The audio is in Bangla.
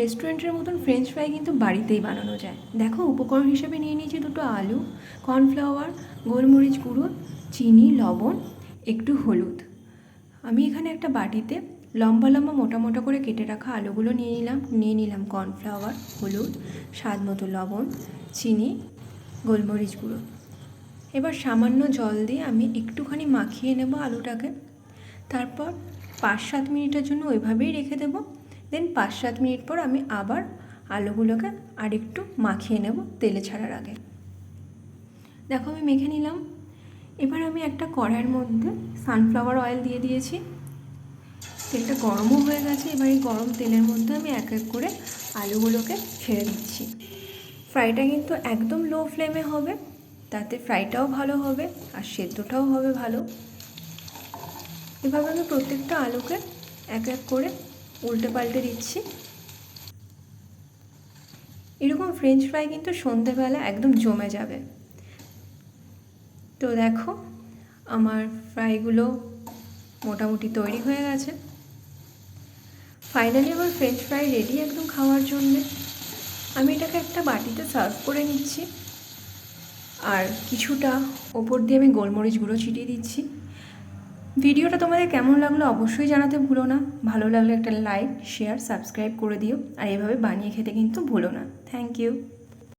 রেস্টুরেন্টের মতন ফ্রেঞ্চ ফ্রাই কিন্তু বাড়িতেই বানানো যায়। দেখো, উপকরণ হিসেবে নিয়ে নিয়েছি দুটো আলু কর্নফ্লাওয়ার গোলমরিচ গুঁড়ো, চিনি, লবণ, একটু হলুদ। আমি এখানে একটা বাটিতে লম্বা লম্বা মোটা মোটা করে কেটে রাখা আলুগুলো নিয়ে নিলাম। নিয়ে নিলাম কর্নফ্লাওয়ার হলুদ, স্বাদ মতো লবণ, চিনি, গোলমরিচ গুঁড়ো। এবার সামান্য জল দিয়ে আমি একটুখানি মাখিয়ে নেব আলুটাকে। তারপর পাঁচ সাত মিনিটের জন্য ওইভাবেই রেখে দেবো। দেন পাঁচ সাত মিনিট পর আমি আবার আলুগুলোকে আরেকটু মাখিয়ে নেব তেলে ছাড়ার আগে। দেখো আমি মেখে নিলাম। এবার আমি একটা কড়াইয়ের মধ্যে সানফ্লাওয়ার অয়েল দিয়ে দিয়েছি। তেলটা গরমও হয়ে গেছে। এবার এই গরম তেলের মধ্যে আমি এক এক করে আলুগুলোকে ছেড়ে দিচ্ছি। ফ্রাইটা কিন্তু একদম লো ফ্লেমে হবে। তাতে ফ্রাইটাও ভালো হবে আর সেদ্ধটাও হবে ভালো। এভাবে আমি প্রত্যেকটা আলুকে এক এক করে উল্টে পাল্টে দিচ্ছি। এরকম ফ্রেঞ্চ ফ্রাই কিন্তু সন্ধেবেলা একদম জমে যাবে। তো দেখো, আমার ফ্রাইগুলো মোটামুটি তৈরি হয়ে গেছে। ফাইনালি আমার ফ্রেঞ্চ ফ্রাই রেডি একদম খাওয়ার জন্যে। আমি এটাকে একটা বাটিতে সার্ভ করে নিচ্ছি। আর কিছুটা ওপর দিয়ে আমি গোলমরিচ গুঁড়ো ছিটিয়ে দিচ্ছি। ভিডিওটা তোমাদের কেমন লাগল অবশ্যই জানাতে ভুলো না। ভালো লাগলে একটা লাইক শেয়ার সাবস্ক্রাইব করে দিও। আর এভাবে বানিয়ে খেতে কিন্তু ভুলো না। Thank you